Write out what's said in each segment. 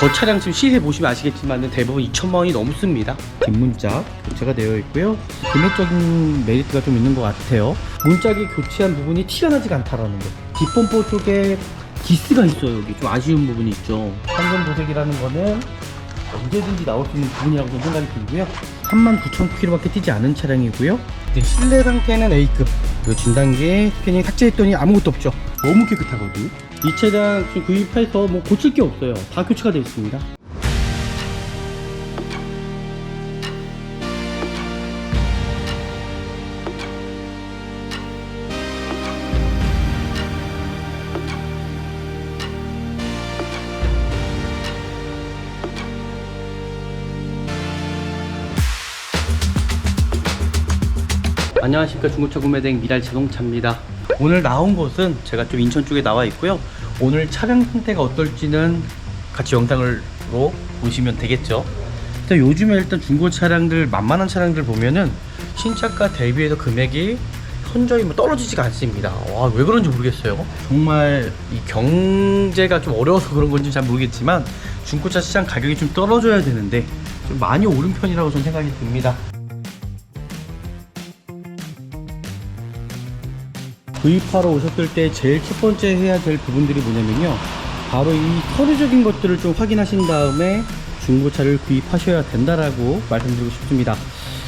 저 차량 지금 시세 보시면 아시겠지만 대부분 2천만 원이 넘습니다. 뒷문짝 교체가 되어 있고요. 금액적인 메리트가 좀 있는 것 같아요. 문짝이 교체한 부분이 티가 나지가 않다라는 거. 뒷범퍼 쪽에 기스가 있어요. 여기 좀 아쉬운 부분이 있죠. 황금 도색이라는 거는 언제든지 나올 수 있는 부분이라고 저는 생각이 들고요. 39,000km밖에 뛰지 않은 차량이고요. 실내 상태는 A급. 그리고 진단기에 스캐닝 삭제했더니 아무것도 없죠. 너무 깨끗하거든요. 이 차량 지금 구입해서 뭐 고칠 게 없어요. 다 교체가 되어 있습니다. 안녕하십니까 중고차 구매대행 미랄 자동차입니다 오늘 나온 곳은 제가 좀 인천 쪽에 나와 있고요. 오늘 차량 상태가 어떨지는 같이 영상으로 보시면 되겠죠. 일단 요즘에 일단 중고 차량들 만만한 차량들 보면은 신차가 대비해서 금액이 현저히 뭐 떨어지지가 않습니다. 와 왜 그런지 모르겠어요. 정말 이 경제가 좀 어려워서 그런 건지 잘 모르겠지만 중고차 시장 가격이 좀 떨어져야 되는데 좀 많이 오른 편이라고 저는 생각이 듭니다 구입하러 오셨을 때 제일 첫 번째 해야 될 부분들이 뭐냐면요. 바로 이 서류적인 것들을 좀 확인하신 다음에 중고차를 구입하셔야 된다라고 말씀드리고 싶습니다.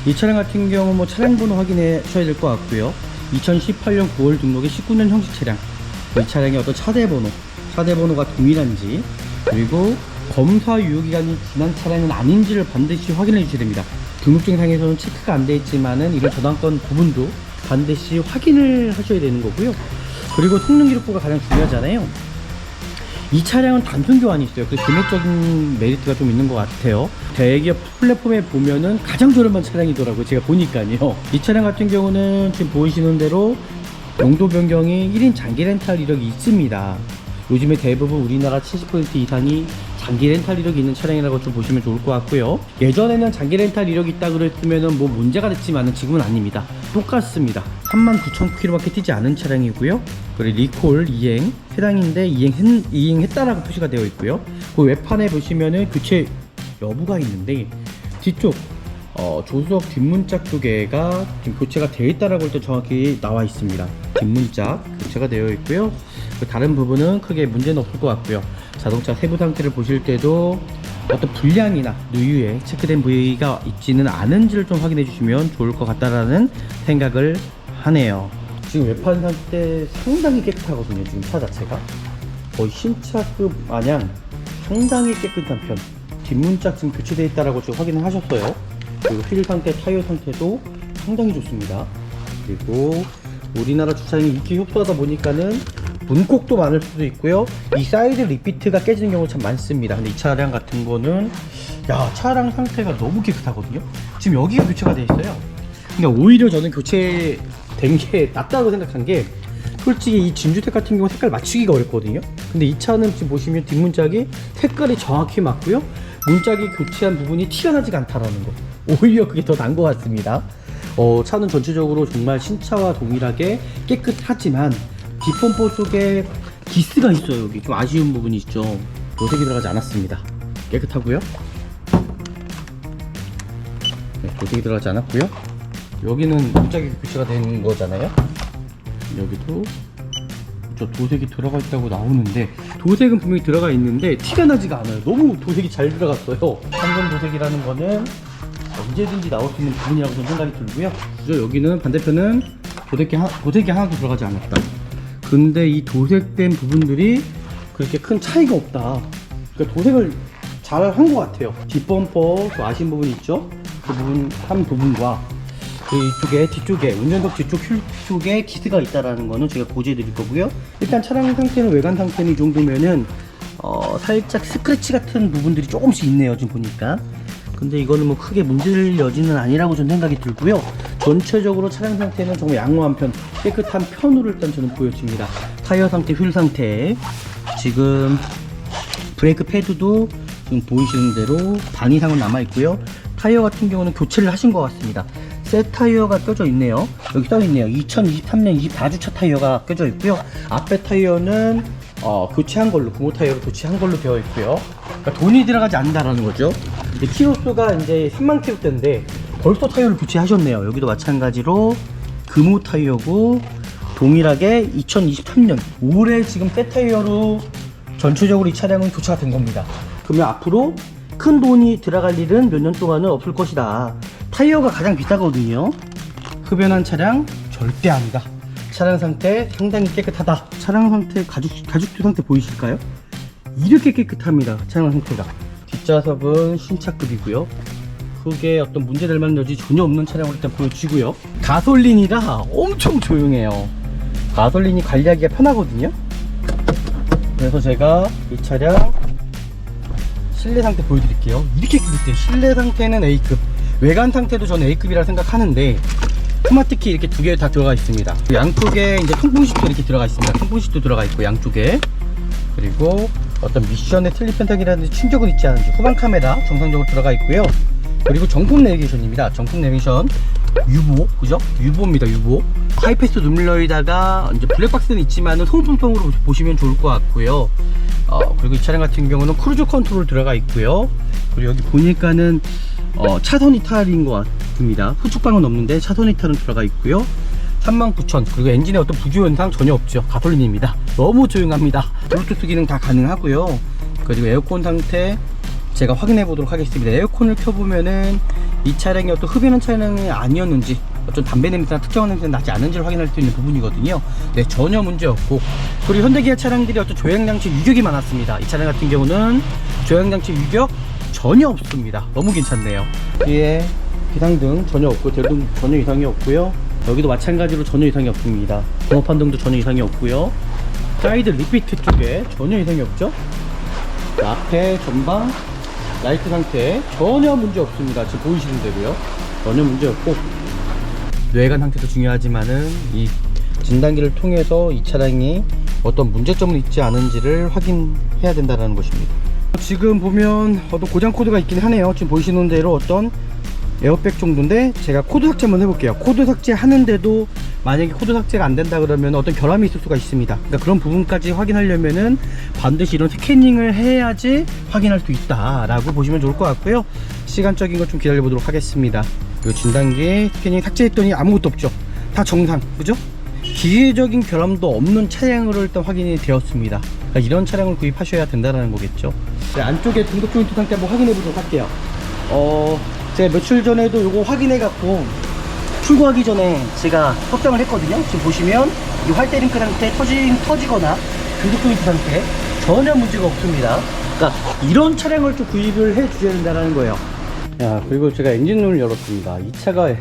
이 차량 같은 경우 뭐 차량 번호 확인하셔야 될 것 같고요. 2018년 9월 등록의 19년 형식 차량. 이 차량의 어떤 차대 번호, 차대 번호가 동일한지, 그리고 검사 유효 기간이 지난 차량은 아닌지를 반드시 확인해 주셔야 됩니다. 등록증상에서는 체크가 안 돼 있지만은 이런 저당권 부분도 반드시 확인을 하셔야 되는 거고요. 그리고 성능 기록부가 가장 중요하잖아요. 이 차량은 단순 교환이 있어요. 그래서 금액적인 메리트가 좀 있는 것 같아요. 대기업 플랫폼에 보면은 가장 저렴한 차량이더라고요. 제가 보니까요. 이 차량 같은 경우는 지금 보이시는 대로 용도 변경이 1인 장기 렌탈 이력이 있습니다. 요즘에 대부분 우리나라 70% 이상이 장기 렌탈 이력이 있는 차량이라고 좀 보시면 좋을 것 같고요. 예전에는 장기 렌탈 이력이 있다 그랬으면은 뭐 문제가 됐지만은 지금은 아닙니다. 똑같습니다. 39,000km밖에 뛰지 않은 차량이고요. 그리고 리콜 이행 해당인데 이행 이행했다라고 표시가 되어 있고요. 그 외판에 보시면은 교체 여부가 있는데 뒤쪽 어, 조수석 뒷문짝 쪽에가 지금 교체가 되어 있다라고 일단 정확히 나와 있습니다. 뒷문짝 교체가 되어 있고요. 그 다른 부분은 크게 문제는 없을 것 같고요. 자동차 세부 상태를 보실 때도 어떤 불량이나 누유에 체크된 부위가 있지는 않은지를 좀 확인해 주시면 좋을 것 같다라는 생각을 하네요. 지금 외판 상태 상당히 깨끗하거든요. 지금 차 자체가 거의 신차급 마냥 상당히 깨끗한 편. 뒷문짝 지금 교체되어 있다라고 지금 확인을 하셨어요. 그리고 휠 상태, 타이어 상태도 상당히 좋습니다. 그리고 우리나라 주차장이 인기 흡수하다 보니까는 문콕도 많을 수도 있고요. 이 사이드 리피트가 깨지는 경우 참 많습니다. 근데 이 차량 같은 거는 야 차량 상태가 너무 깨끗하거든요. 지금 여기가 교체가 돼 있어요. 그러니까 오히려 저는 교체된 게 낫다고 생각한 게 솔직히 이 진주택 같은 경우 색깔 맞추기가 어렵거든요. 근데 이 차는 지금 보시면 뒷문짝이 색깔이 정확히 맞고요. 문짝이 교체한 부분이 티가 나지가 않다라는 거. 오히려 그게 더 나은 것 같습니다. 어, 차는 전체적으로 정말 신차와 동일하게 깨끗하지만 뒷범퍼 쪽에 기스가 있어요. 여기 좀 아쉬운 부분이 있죠. 도색이 들어가지 않았습니다. 깨끗하고요. 네, 도색이 들어가지 않았고요. 여기는 문짝이 교체가 된 거잖아요. 여기도 저 도색이 들어가 있다고 나오는데 도색은 분명히 들어가 있는데 티가 나지가 않아요. 너무 도색이 잘 들어갔어요. 황금 도색이라는 거는 언제든지 나올 수 있는 부분이라고 저는 생각이 들고요. 그죠? 여기는 반대편은 도색이, 하, 도색이 하나도 들어가지 않았다. 근데 이 도색된 부분들이 그렇게 큰 차이가 없다. 그러니까 도색을 잘 한 것 같아요. 뒷범퍼 그 아신 부분 있죠? 그 부분 한 부분과 그 이쪽에 뒤쪽에 운전석 뒤쪽 휠 쪽에 기스가 있다라는 거는 제가 고지해 드릴 거고요. 일단 차량 상태는 외관 상태는 이 정도면은 어 살짝 스크래치 같은 부분들이 조금씩 있네요 지금 보니까. 근데 이거는 뭐 크게 문제될 여지는 아니라고 저는 생각이 들고요. 전체적으로 차량 상태는 정말 양호한 편, 깨끗한 편으로 일단 저는 보여집니다. 타이어 상태, 휠 상태. 지금 브레이크 패드도 지금 보이시는 대로 반 이상은 남아 있고요. 타이어 같은 경우는 교체를 하신 것 같습니다. 새 타이어가 껴져 있네요. 여기 써 있네요. 2023년 24주차 타이어가 껴져 있고요. 앞에 타이어는 어, 교체한 걸로, 부모 타이어로 교체한 걸로 되어 있고요. 그러니까 돈이 들어가지 않는다라는 거죠. 이제 키로수가 이제 3만 킬로대인데 벌써 타이어를 교체하셨네요. 여기도 마찬가지로 금호 타이어고 동일하게 2023년 올해 지금 새 타이어로 전체적으로 이 차량은 교체가 된 겁니다. 그러면 앞으로 큰 돈이 들어갈 일은 몇 년 동안은 없을 것이다. 타이어가 가장 비싸거든요. 흡연한 차량 절대 아니다. 차량 상태 상당히 깨끗하다. 차량 상태 가죽 가죽도 상태 보이실까요? 이렇게 깨끗합니다. 차량 상태가. 뒷좌석은 신차급이고요. 흙에 어떤 문제될 만한 여지 전혀 없는 차량으로 일단 보여주고요. 가솔린이라 엄청 조용해요. 가솔린이 관리하기가 편하거든요. 그래서 제가 이 차량 실내 상태 보여드릴게요. 이렇게 깨끗해요. 실내 상태는 A급. 외관 상태도 저는 A급이라 생각하는데 스마트키 이렇게 두 개 다 들어가 있습니다. 양쪽에 이제 통풍식도 이렇게 들어가 있습니다. 통풍식도 들어가 있고 양쪽에 그리고 어떤 미션의 틀리 펜타기라든지 충격은 있지 않은지 후방 카메라 정상적으로 들어가 있고요. 그리고 정품 내비게이션입니다. 정품 내비게이션 유보 그죠? 유보입니다. 유보. 하이패스 누밀러에다가 이제 블랙박스는 있지만은 소음통으로 보시면 좋을 것 같고요. 어, 그리고 이 차량 같은 경우는 크루즈 컨트롤 들어가 있고요. 그리고 여기 보니까는 어, 차선 이탈인 것 같습니다. 후측방은 없는데 차선 이탈은 들어가 있고요. 39,000 그리고 엔진에 어떤 부주 현상 전혀 없죠. 가솔린입니다. 너무 조용합니다. 블루투스 기능 다 가능하고요. 그리고 에어컨 상태 제가 확인해 보도록 하겠습니다. 에어컨을 켜보면은 이 차량이 어떤 흡연한 차량이 아니었는지 어떤 담배 냄새나 특정한 냄새가 나지 않은지를 확인할 수 있는 부분이거든요. 네, 전혀 문제 없고 그리고 현대기아 차량들이 어떤 조향장치 유격이 많았습니다. 이 차량 같은 경우는 조향장치 유격 전혀 없습니다. 너무 괜찮네요. 뒤에 비상등 전혀 없고 대등 전혀 이상이 없고요. 여기도 마찬가지로 전혀 이상이 없습니다. 번호판등도 전혀 이상이 없고요. 사이드 리피트 쪽에 전혀 이상이 없죠. 앞에 전방 라이트 상태 전혀 문제 없습니다. 지금 보이시는 대로요. 전혀 문제 없고 외관 상태도 중요하지만은 이 진단기를 통해서 이 차량이 어떤 문제점은 있지 않은지를 확인해야 된다는 것입니다. 지금 보면 어떤 고장 코드가 있긴 하네요. 지금 보이시는 대로 어떤 에어백 정도인데 제가 코드 삭제 한번 해볼게요. 코드 삭제 하는데도 만약에 코드 삭제가 안 된다 그러면 어떤 결함이 있을 수가 있습니다. 그러니까 그런 부분까지 확인하려면은 반드시 이런 스캐닝을 해야지 확인할 수 있다 라고 보시면 좋을 것 같고요. 시간적인 것 좀 기다려 보도록 하겠습니다. 이 진단기 스캐닝 삭제했더니 아무것도 없죠. 다 정상, 그죠? 기계적인 결함도 없는 차량으로 일단 확인이 되었습니다. 그러니까 이런 차량을 구입하셔야 된다는 거겠죠. 네, 안쪽에 등록 조인트 상태 한번 확인해 보도록 할게요. 어, 제가 며칠 전에도 이거 확인해 갖고 출고하기 전에 제가 확정을 했거든요. 지금 보시면 이 활대링크 상태 터지, 터지거나 등록 조인트 상태 전혀 문제가 없습니다. 그러니까 이런 차량을 좀 구입을 해 주셔야 된다는 거예요. 야, 그리고 제가 엔진룸을 열었습니다. 이 차가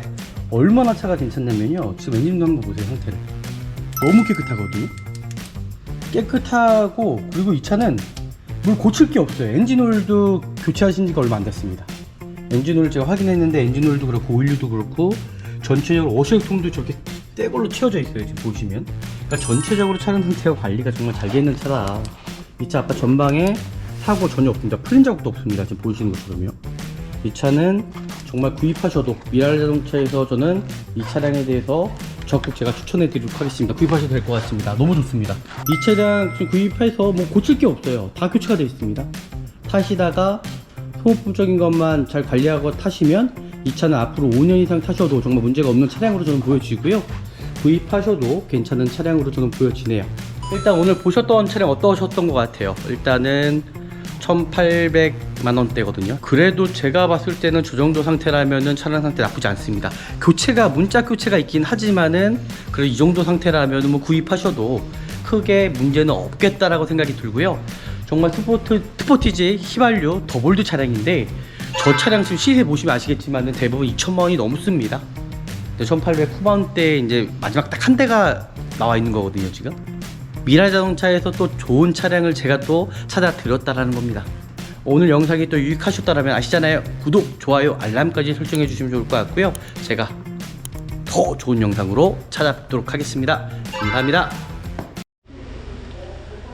얼마나 차가 괜찮냐면요. 지금 엔진룸 한번 보세요, 상태를. 너무 깨끗하거든요. 깨끗하고, 그리고 이 차는 뭘 고칠 게 없어요. 엔진오일도 교체하신 지가 얼마 안 됐습니다. 엔진오일 제가 확인했는데 엔진오일도 그렇고 오일류도 그렇고 전체적으로 어시통도 저렇게 떼걸로 채워져 있어요. 지금 보시면. 그러니까 전체적으로 차량 상태와 관리가 정말 잘돼 있는 차라. 이차 아까 전방에 사고 전혀 없습니다. 풀린 자국도 없습니다. 지금 보시는 것처럼요. 이 차는 정말 구입하셔도 미랄 자동차에서 저는 이 차량에 대해서 적극 제가 추천해 드리도록 하겠습니다. 구입하셔도 될 것 같습니다. 너무 좋습니다. 이 차량 지금 구입해서 뭐 고칠 게 없어요. 다 교체가 되어 있습니다. 타시다가 소모품적인 것만 잘 관리하고 타시면 이 차는 앞으로 5년 이상 타셔도 정말 문제가 없는 차량으로 저는 보여지고요. 구입하셔도 괜찮은 차량으로 저는 보여지네요. 일단 오늘 보셨던 차량 어떠셨던 것 같아요? 일단은 1800만 원대거든요. 그래도 제가 봤을 때는 저 정도 상태라면은 차량 상태 나쁘지 않습니다. 교체가 문자 교체가 있긴 하지만은 그래 이 정도 상태라면 뭐 구입하셔도 크게 문제는 없겠다라고 생각이 들고요. 정말 스포트 스포티지 휘발유 더볼드 차량인데 저 차량 지금 시세 보시면 아시겠지만은 대부분 2천만 원이 넘습니다. 1800 후반대 이제 마지막 딱 한 대가 나와 있는 거거든요 지금. 미라 자동차에서 또 좋은 차량을 제가 또 찾아 드렸다라는 겁니다. 오늘 영상이 또 유익하셨다면 아시잖아요. 구독, 좋아요, 알람까지 설정해 주시면 좋을 것 같고요. 제가 더 좋은 영상으로 찾아뵙도록 하겠습니다. 감사합니다.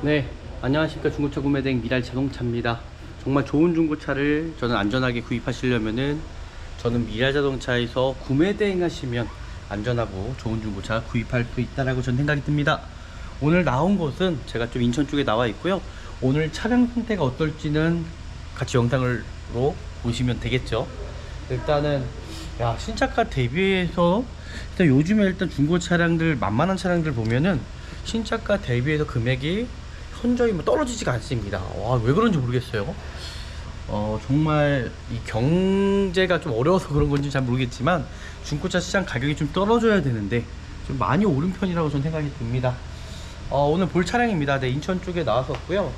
네, 안녕하십니까 중고차 구매대행 미랄 자동차입니다. 정말 좋은 중고차를 저는 안전하게 구입하시려면은 저는 미랄 자동차에서 구매 대행 하시면 안전하고 좋은 중고차 구입할 수 있다라고 저는 생각이 듭니다. 오늘 나온 곳은 제가 좀 인천 쪽에 나와 있고요. 오늘 차량 상태가 어떨지는 같이 영상으로 보시면 되겠죠. 일단은 야 신차가 대비해서 일단 요즘에 일단 중고 차량들 만만한 차량들 보면은 신차가 대비해서 금액이 현저히 뭐 떨어지지가 않습니다. 와 왜 그런지 모르겠어요. 어 정말 이 경제가 좀 어려워서 그런 건지 잘 모르겠지만 중고차 시장 가격이 좀 떨어져야 되는데 좀 많이 오른 편이라고 저는 생각이 듭니다. 어, 오늘 볼 차량입니다. 네, 인천 쪽에 나왔었고요.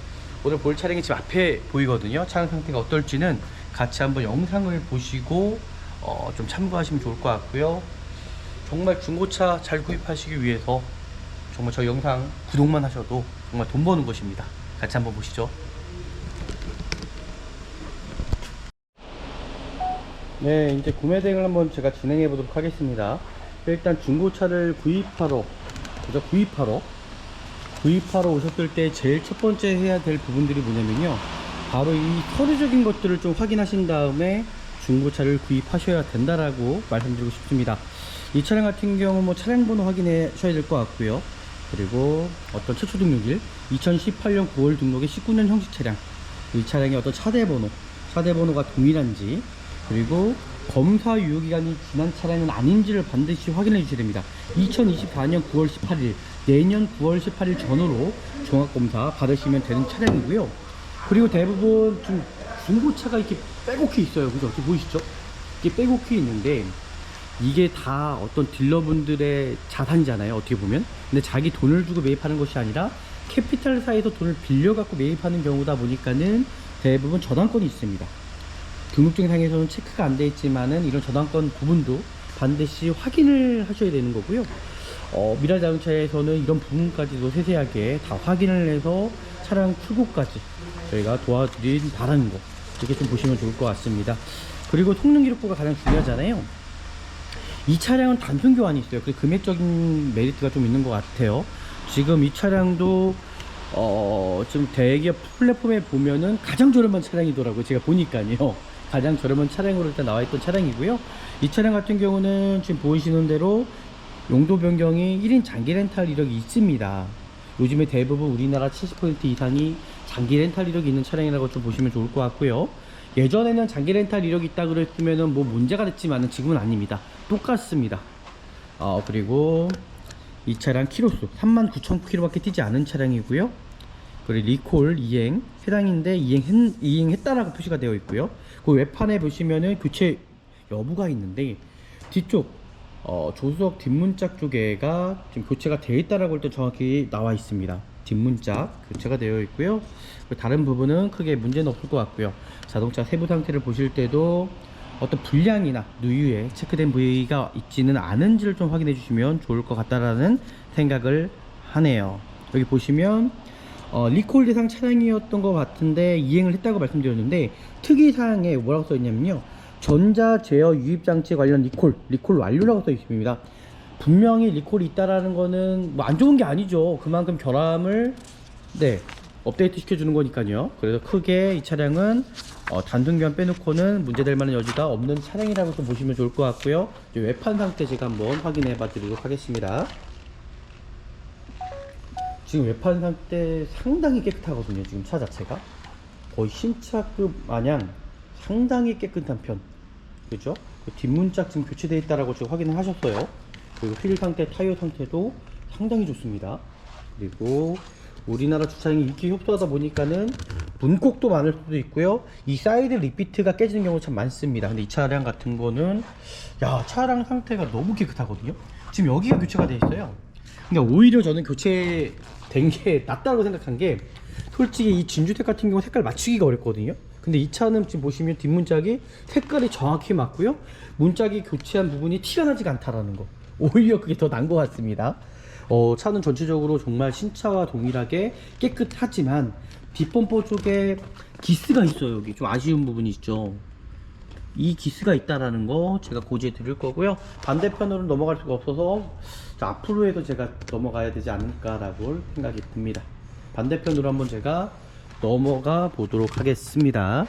오늘 볼 차량이 지금 앞에 보이거든요. 차량 상태가 어떨지는 같이 한번 영상을 보시고 어, 좀 참고하시면 좋을 것 같고요. 정말 중고차 잘 구입하시기 위해서 정말 저 영상 구독만 하셔도 정말 돈 버는 것입니다. 같이 한번 보시죠. 네, 이제 구매 대행을 한번 제가 진행해 보도록 하겠습니다. 일단 중고차를 구입하러, 그죠? 구입하러, 구입하러 오셨을 때 제일 첫 번째 해야 될 부분들이 뭐냐면요. 바로 이 서류적인 것들을 좀 확인하신 다음에 중고차를 구입하셔야 된다라고 말씀드리고 싶습니다. 이 차량 같은 경우 뭐 차량 번호 확인하셔야 될 것 같고요. 그리고 어떤 최초 등록일 2018년 9월 등록의 19년 형식 차량 이 차량의 어떤 차대 번호 차대 번호가 동일한지 그리고 검사 유효 기간이 지난 차량은 아닌지를 반드시 확인해 주셔야 됩니다. 2024년 9월 18일 내년 9월 18일 전후로 종합 검사 받으시면 되는 차량이고요. 그리고 대부분 좀 중고차가 이렇게 빼곡히 있어요. 그죠? 이렇게 보이시죠? 이게 빼곡히 있는데 이게 다 어떤 딜러분들의 자산이잖아요. 어떻게 보면. 근데 자기 돈을 주고 매입하는 것이 아니라 캐피탈사에서 돈을 빌려갖고 매입하는 경우다 보니까는 대부분 저당권이 있습니다. 등록증상에서는 체크가 안 돼 있지만은 이런 저당권 부분도 반드시 확인을 하셔야 되는 거고요. 어, 미라 자동차에서는 이런 부분까지도 세세하게 다 확인을 해서 차량 출고까지 저희가 도와드린 바라는 거 이렇게 좀 보시면 좋을 것 같습니다. 그리고 성능 기록부가 가장 중요하잖아요. 이 차량은 단순 교환이 있어요. 그 금액적인 메리트가 좀 있는 것 같아요. 지금 이 차량도 어, 좀 대기업 플랫폼에 보면은 가장 저렴한 차량이더라고요. 제가 보니까요. 가장 저렴한 차량으로 일단 나와 있던 차량이고요. 이 차량 같은 경우는 지금 보이시는 대로 용도 변경이 1인 장기 렌탈 이력이 있습니다. 요즘에 대부분 우리나라 70% 이상이 장기 렌탈 이력이 있는 차량이라고 좀 보시면 좋을 것 같고요. 예전에는 장기 렌탈 이력이 있다 그랬으면은 뭐 문제가 됐지만은 지금은 아닙니다. 똑같습니다. 어, 그리고 이 차량 키로수 39,000km밖에 뛰지 않은 차량이고요. 그리고 리콜 이행 해당인데 이행 이행했다라고 표시가 되어 있고요. 그 외판에 보시면은 교체 여부가 있는데 뒤쪽 어, 조수석 뒷문짝 쪽에가 지금 교체가 되어 있다라고 일단 정확히 나와 있습니다. 뒷문짝 교체가 되어 있고요. 다른 부분은 크게 문제는 없을 것 같고요. 자동차 세부 상태를 보실 때도 어떤 불량이나 누유에 체크된 부위가 있지는 않은지를 좀 확인해 주시면 좋을 것 같다라는 생각을 하네요. 여기 보시면 어, 리콜 대상 차량이었던 것 같은데 이행을 했다고 말씀드렸는데 특이사항에 뭐라고 써 있냐면요. 전자 제어 유입 장치 관련 리콜, 리콜 완료라고 써 있습니다. 분명히 리콜이 있다라는 거는 뭐 안 좋은 게 아니죠. 그만큼 결함을 네 업데이트 시켜주는 거니까요. 그래서 크게 이 차량은 어, 교환 빼놓고는 문제될 만한 여지가 없는 차량이라고 좀 보시면 좋을 것 같고요. 외판 상태 제가 한번 확인해 봐 드리도록 하겠습니다. 지금 외판 상태 상당히 깨끗하거든요. 지금 차 자체가 거의 신차급 마냥 상당히 깨끗한 편. 그죠? 그 뒷문짝 지금 교체되어 있다라고 지금 확인을 하셨어요. 그리고 휠 상태, 타이어 상태도 상당히 좋습니다. 그리고 우리나라 주차장이 이렇게 협소하다 보니까는 문콕도 많을 수도 있고요. 이 사이드 리피트가 깨지는 경우 참 많습니다. 근데 이 차량 같은 거는 야 차량 상태가 너무 깨끗하거든요. 지금 여기가 교체가 돼 있어요. 그러니까 오히려 저는 교체된 게 낫다고 생각한 게 솔직히 이 진주택 같은 경우 색깔 맞추기가 어렵거든요. 근데 이 차는 지금 보시면 뒷문짝이 색깔이 정확히 맞고요. 문짝이 교체한 부분이 티가 나지가 않다라는 거. 오히려 그게 더 나은 것 같습니다. 어, 차는 전체적으로 정말 신차와 동일하게 깨끗하지만 뒷범퍼 쪽에 기스가 있어요. 여기 좀 아쉬운 부분이 있죠. 이 기스가 있다라는 거 제가 고지해 드릴 거고요. 반대편으로 넘어갈 수가 없어서 자, 앞으로 해도 제가 넘어가야 되지 않을까라고 생각이 듭니다. 반대편으로 한번 제가 넘어가 보도록 하겠습니다.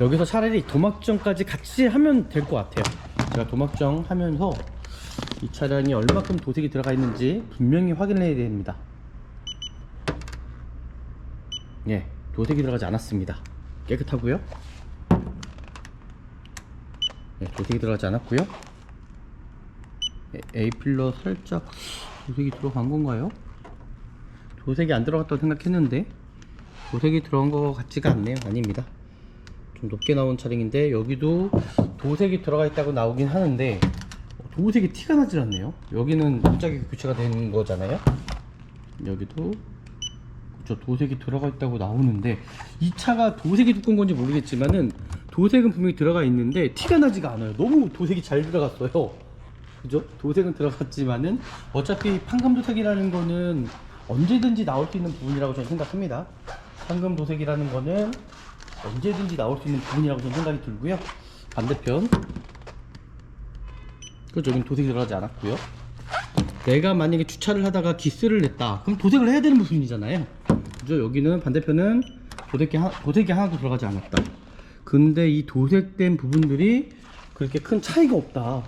여기서 차라리 도막정까지 같이 하면 될 것 같아요. 제가 도막정 하면서 이 차량이 얼마큼 도색이 들어가 있는지 분명히 확인을 해야 됩니다. 예, 도색이 들어가지 않았습니다. 깨끗하고요. 네, 도색이 들어가지 않았고요. 에- A필러 살짝 도색이 들어간 건가요? 도색이 안 들어갔다고 생각했는데 도색이 들어간 것 같지가 않네요. 아닙니다. 좀 높게 나온 차량인데 여기도 도색이 들어가 있다고 나오긴 하는데 도색이 티가 나질 않네요. 여기는 갑자기 교체가 된 거잖아요. 여기도 그쵸 도색이 들어가 있다고 나오는데 이 차가 도색이 두꺼운 건지 모르겠지만은 도색은 분명히 들어가 있는데 티가 나지가 않아요. 너무 도색이 잘 들어갔어요. 그죠? 도색은 들어갔지만은 어차피 판금 도색이라는 거는 언제든지 나올 수 있는 부분이라고 저는 생각합니다. 판금 도색이라는 거는 언제든지 나올 수 있는 부분이라고 저는 생각이 들고요. 반대편 그죠? 여긴 도색이 들어가지 않았고요. 내가 만약에 주차를 하다가 기스를 냈다. 그럼 도색을 해야 되는 부분이잖아요. 그죠? 여기는 반대편은 도색이, 하, 도색이 하나도 들어가지 않았다. 근데 이 도색된 부분들이 그렇게 큰 차이가 없다.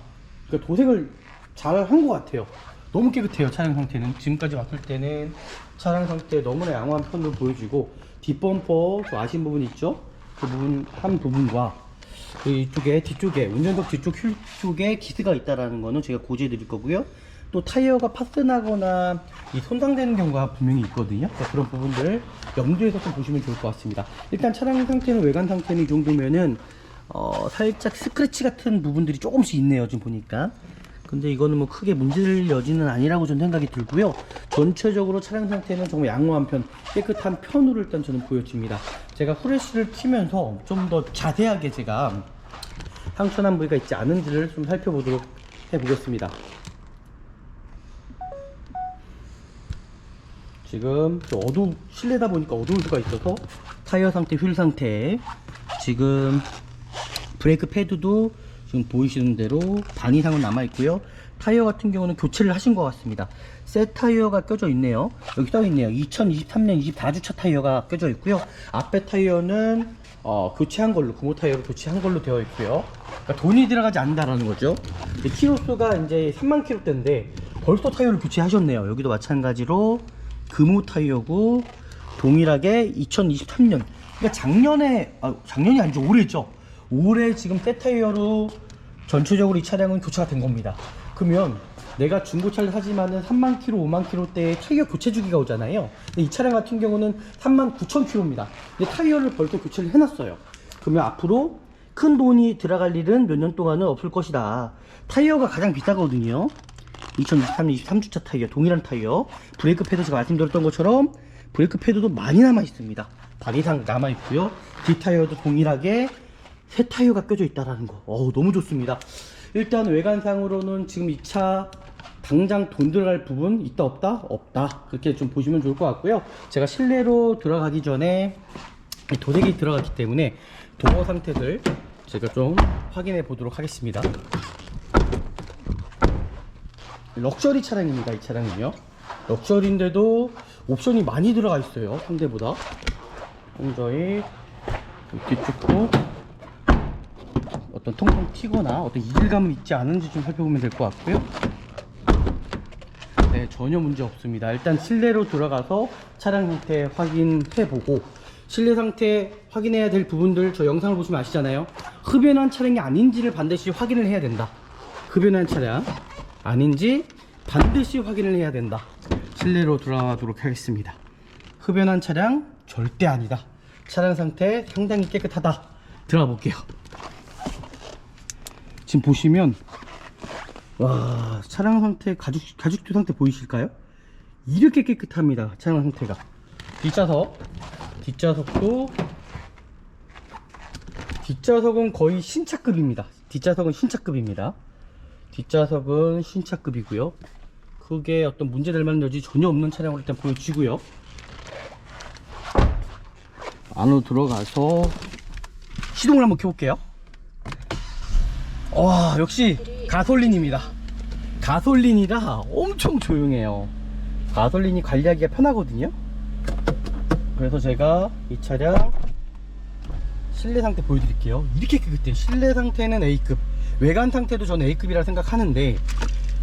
그러니까 도색을 잘 한 것 같아요. 너무 깨끗해요, 차량 상태는. 지금까지 봤을 때는 차량 상태 너무나 양호한 편으로 보여지고, 뒷범퍼, 그 아신 부분 있죠? 그 부분, 한 부분과 그 이쪽에 뒤쪽에 운전석 뒤쪽 휠 쪽에 기스가 있다라는 거는 제가 고지해 드릴 거고요. 또 타이어가 파슨하거나 이 손상되는 경우가 분명히 있거든요. 그러니까 그런 부분들 염두에서 좀 보시면 좋을 것 같습니다. 일단 차량 상태는 외관 상태는 이 정도면은 어, 살짝 스크래치 같은 부분들이 조금씩 있네요. 지금 보니까. 근데 이거는 뭐 크게 문제될 여지는 아니라고 저는 생각이 들고요. 전체적으로 차량 상태는 정말 양호한 편, 깨끗한 편으로 일단 저는 보여집니다. 제가 후레쉬를 키면서 좀 더 자세하게 제가 상처난 부위가 있지 않은지를 좀 살펴보도록 해보겠습니다. 지금 좀 어두 실내다 보니까 어두울 수가 있어서 타이어 상태, 휠 상태 지금 브레이크 패드도 지금 보이시는 대로 반 이상은 남아 있고요. 타이어 같은 경우는 교체를 하신 것 같습니다. 새 타이어가 껴져 있네요. 여기 써 있네요. 2023년 24주차 타이어가 껴져 있고요. 앞에 타이어는 어, 교체한 걸로 구모 타이어로 교체한 걸로 되어 있고요. 그러니까 돈이 들어가지 않는다라는 거죠. 키로수가 이제 3만 킬로대인데 벌써 타이어를 교체하셨네요. 여기도 마찬가지로 금호 타이어고 동일하게 2023년 그러니까 작년에 아, 작년이 아니죠 올해죠 올해 지금 새 타이어로 전체적으로 이 차량은 교체가 된 겁니다. 그러면 내가 중고차를 사지만은 3만 킬로 5만 킬로대에 타이어 교체 주기가 오잖아요. 근데 이 차량 같은 경우는 3만 9천 킬로입니다. 근데 타이어를 벌써 교체를 해놨어요. 그러면 앞으로 큰 돈이 들어갈 일은 몇 년 동안은 없을 것이다. 타이어가 가장 비싸거든요. 2023년 23주차 타이어 동일한 타이어. 브레이크 패드 제가 말씀드렸던 것처럼 브레이크 패드도 많이 남아 있습니다. 반 이상 남아 있고요. 뒷 타이어도 동일하게 새 타이어가 껴져 있다라는 거 어우 너무 좋습니다 일단 외관상으로는 지금 이 차 당장 돈 들어갈 부분 있다 없다 없다 그렇게 좀 보시면 좋을 것 같고요 제가 실내로 들어가기 전에 도색이 들어갔기 때문에 도어 상태들 제가 좀 확인해 보도록 하겠습니다 럭셔리 차량입니다. 이 차량은요. 럭셔리인데도 옵션이 많이 들어가 있어요. 상대보다. 홍저희 뒤쪽도 어떤 통통 튀거나 어떤 이질감은 있지 않은지 좀 살펴보면 될 것 같고요. 네, 전혀 문제 없습니다. 일단 실내로 들어가서 차량 상태 확인해 보고 실내 상태 확인해야 될 부분들 저 영상을 보시면 아시잖아요. 흡연한 차량이 아닌지를 반드시 확인을 해야 된다. 흡연한 차량 아닌지 반드시 확인을 해야 된다. 실내로 들어가도록 하겠습니다. 흡연한 차량 절대 아니다. 차량 상태 상당히 깨끗하다. 들어가 볼게요. 지금 보시면 와 차량 상태 가죽 가죽도 상태 보이실까요? 이렇게 깨끗합니다. 차량 상태가 뒷좌석 뒷좌석도 뒷좌석은 거의 신차급입니다. 뒷좌석은 신차급입니다. 뒷좌석은 신차급이고요. 크게 어떤 문제될 만한 여지 전혀 없는 차량으로 일단 보여주시고요. 안으로 들어가서 시동을 한번 켜볼게요. 와 역시 가솔린입니다. 가솔린이라 엄청 조용해요. 가솔린이 관리하기가 편하거든요. 그래서 제가 이 차량 실내 상태 보여드릴게요. 이렇게 깨끗해요. 실내 상태는 A급, 외관 상태도 저는 A급이라 생각하는데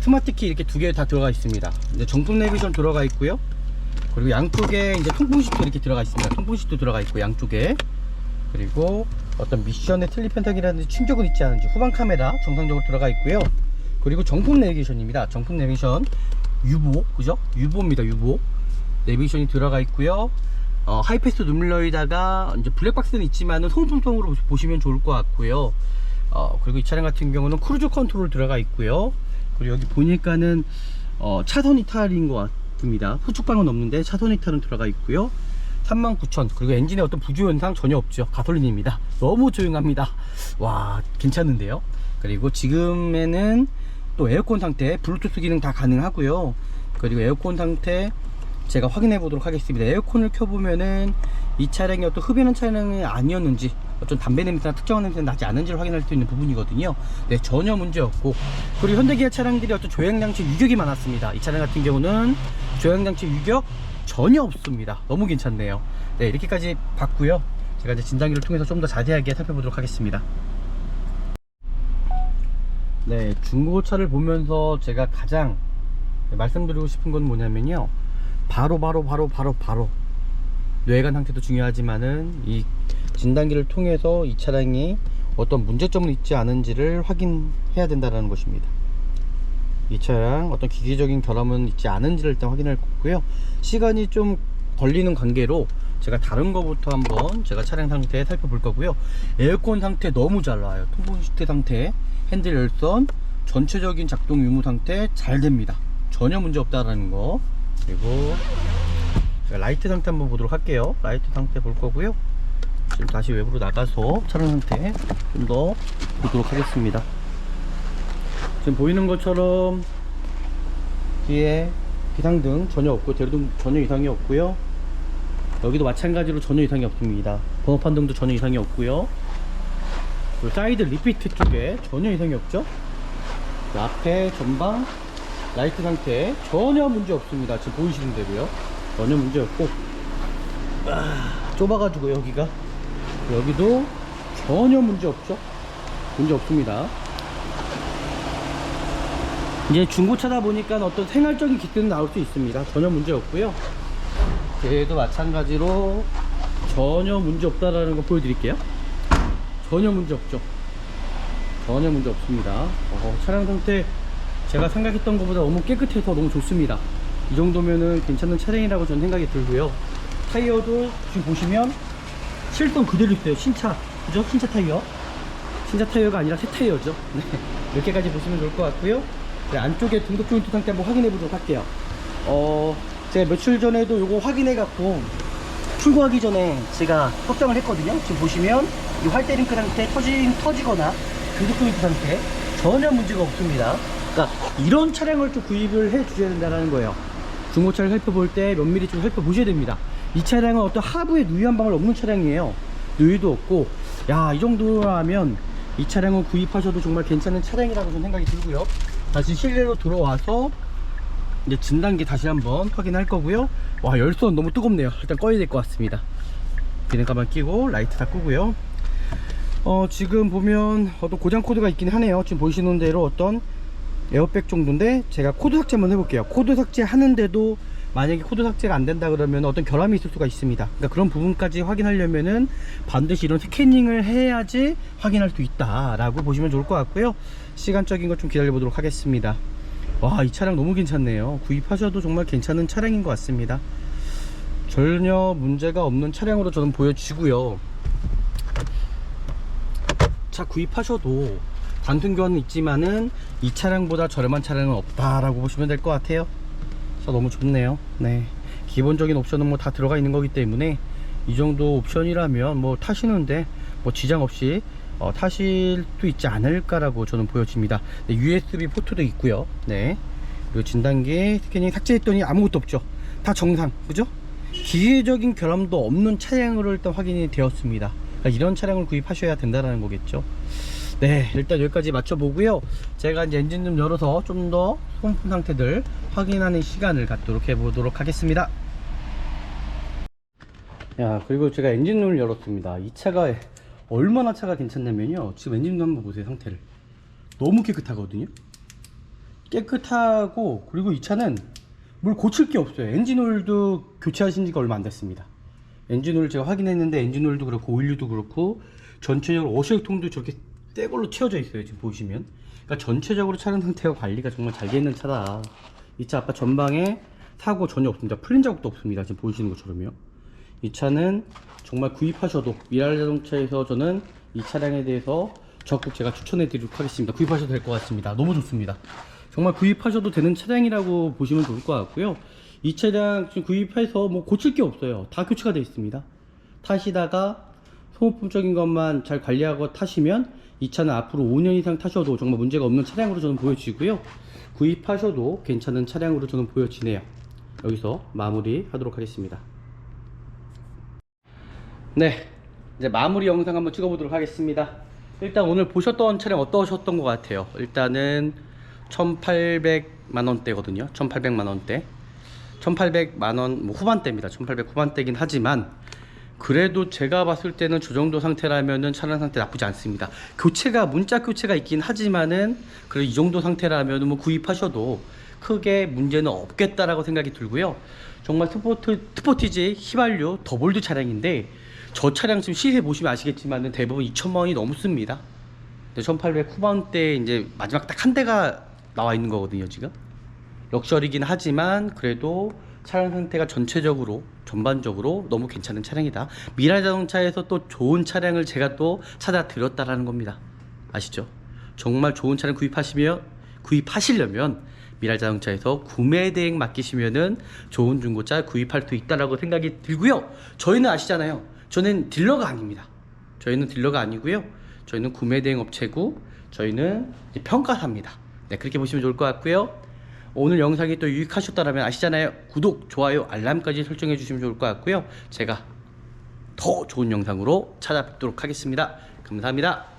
스마트키 이렇게 두 개 다 들어가 있습니다. 이제 정품 내비전 들어가 있고요. 그리고 양쪽에 이제 통풍식도 이렇게 들어가 있습니다. 통풍식도 들어가 있고 양쪽에 그리고 어떤 미션의 틀리 펜타기라든지 충격은 있지 않은지 후방 카메라 정상적으로 들어가 있고요. 그리고 정품 내비게이션입니다. 정품 내비게이션 유보 그죠? 유보입니다. 유보 내비게이션이 들어가 있고요. 어, 하이패스 눈밀러에다가 이제 블랙박스는 있지만은 소음통으로 보시면 좋을 것 같고요. 어, 그리고 이 차량 같은 경우는 크루즈 컨트롤 들어가 있고요. 그리고 여기 보니까는 어, 차선 이탈인 것 같습니다. 후축방은 없는데 차선 이탈은 들어가 있고요. 39,000 그리고 엔진에 어떤 부조 현상 전혀 없죠. 가솔린입니다. 너무 조용합니다. 와 괜찮은데요. 그리고 지금에는 또 에어컨 상태 블루투스 기능 다 가능하고요. 그리고 에어컨 상태 제가 확인해 보도록 하겠습니다. 에어컨을 켜보면은 이 차량이 어떤 흡연한 차량이 아니었는지 어떤 담배 냄새나 특정한 냄새 나지 않은지를 확인할 수 있는 부분이거든요. 네, 전혀 문제 없고 그리고 현대기아 차량들이 어떤 조향장치 유격이 많았습니다. 이 차량 같은 경우는 조향장치 유격 전혀 없습니다. 너무 괜찮네요. 네, 이렇게까지 봤고요. 제가 이제 진단기를 통해서 좀 더 자세하게 살펴보도록 하겠습니다. 네, 중고차를 보면서 제가 가장 말씀드리고 싶은 건 뭐냐면요. 바로 바로 바로 바로 바로 뇌관 상태도 중요하지만은 이 진단기를 통해서 이 차량이 어떤 문제점은 있지 않은지를 확인해야 된다는 것입니다. 이 차량 어떤 기계적인 결함은 있지 않은지를 일단 확인할 거고요. 시간이 좀 걸리는 관계로 제가 다른 거부터 한번 제가 차량 상태 살펴볼 거고요. 에어컨 상태 너무 잘 나와요. 통풍 시트 상태, 핸들 열선, 전체적인 작동 유무 상태 잘 됩니다. 전혀 문제 없다라는 거. 그리고 라이트 상태 한번 보도록 할게요. 라이트 상태 볼 거고요. 지금 다시 외부로 나가서 차량 상태 좀 더 보도록 하겠습니다. 지금 보이는 것처럼 뒤에 비상등 전혀 없고 대로등 전혀 이상이 없고요. 여기도 마찬가지로 전혀 이상이 없습니다. 번호판 등도 전혀 이상이 없고요. 그리고 사이드 리피트 쪽에 전혀 이상이 없죠. 그 앞에 전방 라이트 상태 전혀 문제 없습니다. 지금 보이시는 대로요. 전혀 문제 없고 아, 좁아가지고 여기가 여기도 전혀 문제 없죠. 문제 없습니다. 이제 중고차다 보니까 어떤 생활적인 기능은 나올 수 있습니다. 전혀 문제 없고요. 얘도 마찬가지로 전혀 문제 없다라는 거 보여드릴게요. 전혀 문제 없죠. 전혀 문제 없습니다. 어, 차량 상태 제가 생각했던 것보다 너무 깨끗해서 너무 좋습니다. 이 정도면은 괜찮은 차량이라고 저는 생각이 들고요. 타이어도 지금 보시면 실성 그대로 있어요. 신차. 그죠? 신차 타이어. 신차 타이어가 아니라 새 타이어죠. 네. 이렇게까지 보시면 좋을 것 같고요. 네, 안쪽에 등록 조인트 상태 한번 확인해 보도록 할게요. 어, 제가 며칠 전에도 요거 확인해 갖고 출고하기 전에 제가 확정을 했거든요. 지금 보시면 이 활대 링크 상태 터진, 터지거나 등록 조인트 상태 전혀 문제가 없습니다. 그러니까 이런 차량을 좀 구입을 해 주셔야 된다는 거예요. 중고차를 살펴볼 때 면밀히 좀 살펴보셔야 됩니다. 이 차량은 어떤 하부에 누유 한 방울 없는 차량이에요. 누유도 없고, 야, 이 정도라면 이 차량을 구입하셔도 정말 괜찮은 차량이라고 저는 생각이 들고요. 다시 실내로 들어와서 이제 진단기 다시 한번 확인할 거고요. 와, 열선 너무 뜨겁네요. 일단 꺼야 될 것 같습니다. 비냉가만 끼고 라이트 다 끄고요. 어, 지금 보면 어떤 고장 코드가 있긴 하네요. 지금 보시는 대로 어떤 에어백 정도인데 제가 코드 삭제 한번 해볼게요. 코드 삭제 하는데도 만약에 코드 삭제가 안 된다 그러면 어떤 결함이 있을 수가 있습니다. 그러니까 그런 부분까지 확인하려면은 반드시 이런 스캐닝을 해야지 확인할 수 있다 라고 보시면 좋을 것 같고요. 시간적인 것좀 기다려 보도록 하겠습니다. 와, 이 차량 너무 괜찮네요. 구입하셔도 정말 괜찮은 차량인 것 같습니다. 전혀 문제가 없는 차량으로 저는 보여지고요. 차 구입하셔도 단순 교환은 있지만은 이 차량보다 저렴한 차량은 없다라고 보시면 될 것 같아요. 차 너무 좋네요. 네. 기본적인 옵션은 뭐 다 들어가 있는 거기 때문에 이 정도 옵션이라면 뭐 타시는데 뭐 지장 없이 어, 타실 수 있지 않을까라고 저는 보여집니다. 네, USB 포트도 있고요. 네. 그리고 진단기 스캐닝 삭제했더니 아무것도 없죠. 다 정상, 그죠? 기계적인 결함도 없는 차량으로 일단 확인이 되었습니다. 그러니까 이런 차량을 구입하셔야 된다는 거겠죠. 네, 일단 여기까지 맞춰보고요. 제가 이제 엔진 좀 열어서 좀 더 소모품 상태들 확인하는 시간을 갖도록 해보도록 하겠습니다. 야, 그리고 제가 엔진룸을 열었습니다. 이 차가 얼마나 차가 괜찮냐면요. 지금 엔진룸 한번 보세요, 상태를. 너무 깨끗하거든요. 깨끗하고, 그리고 이 차는 뭘 고칠 게 없어요. 엔진오일도 교체하신 지가 얼마 안 됐습니다. 엔진오일 제가 확인했는데 엔진오일도 그렇고 오일류도 그렇고 전체적으로 어시액통도 저렇게 떼걸로 채워져 있어요. 지금 보시면. 그러니까 전체적으로 차량 상태와 관리가 정말 잘 돼 있는 차다. 이 차 아까 전방에 사고 전혀 없습니다. 풀린 자국도 없습니다. 지금 보시는 것처럼요. 이 차는 정말 구입하셔도 미랄 자동차에서 저는 이 차량에 대해서 적극 제가 추천해 드리도록 하겠습니다. 구입하셔도 될 것 같습니다. 너무 좋습니다. 정말 구입하셔도 되는 차량이라고 보시면 좋을 것 같고요. 이 차량 지금 구입해서 뭐 고칠 게 없어요. 다 교체가 되어 있습니다. 타시다가 소모품적인 것만 잘 관리하고 타시면 이 차는 앞으로 5년 이상 타셔도 정말 문제가 없는 차량으로 저는 보여지고요. 구입하셔도 괜찮은 차량으로 저는 보여지네요. 여기서 마무리 하도록 하겠습니다. 네, 이제 마무리 영상 한번 찍어보도록 하겠습니다. 일단 오늘 보셨던 차량 어떠셨던 것 같아요? 일단은 1,800만 원대거든요. 1,800만 원대. 1,800만 원 뭐 후반대입니다. 1,800 후반대긴 하지만 그래도 제가 봤을 때는 저 정도 상태라면은 차량 상태 나쁘지 않습니다. 교체가 문자 교체가 있긴 하지만은 그래 이 정도 상태라면은 뭐 구입하셔도 크게 문제는 없겠다라고 생각이 들고요. 정말 스포트 스포티지 휘발유 더볼드 차량인데 저 차량 지금 시세 보시면 아시겠지만은 대부분 2천만 원이 넘습니다. 1800 후반대 이제 마지막 딱 한 대가 나와 있는 거거든요, 지금. 럭셔리긴 하지만 그래도 차량 상태가 전체적으로 전반적으로 너무 괜찮은 차량이다. 미라 자동차에서 또 좋은 차량을 제가 또 찾아 드렸다라는 겁니다. 아시죠? 정말 좋은 차량 구입하시면 구입하시려면 미라 자동차에서 구매 대행 맡기시면은 좋은 중고차 구입할 수 있다라고 생각이 들고요. 저희는 아시잖아요. 저는 딜러가 아닙니다. 저희는 딜러가 아니고요. 저희는 구매 대행 업체고 저희는 평가사입니다. 네, 그렇게 보시면 좋을 것 같고요. 오늘 영상이 또 유익하셨다면 아시잖아요. 구독, 좋아요, 알람까지 설정해 주시면 좋을 것 같고요. 제가 더 좋은 영상으로 찾아뵙도록 하겠습니다. 감사합니다.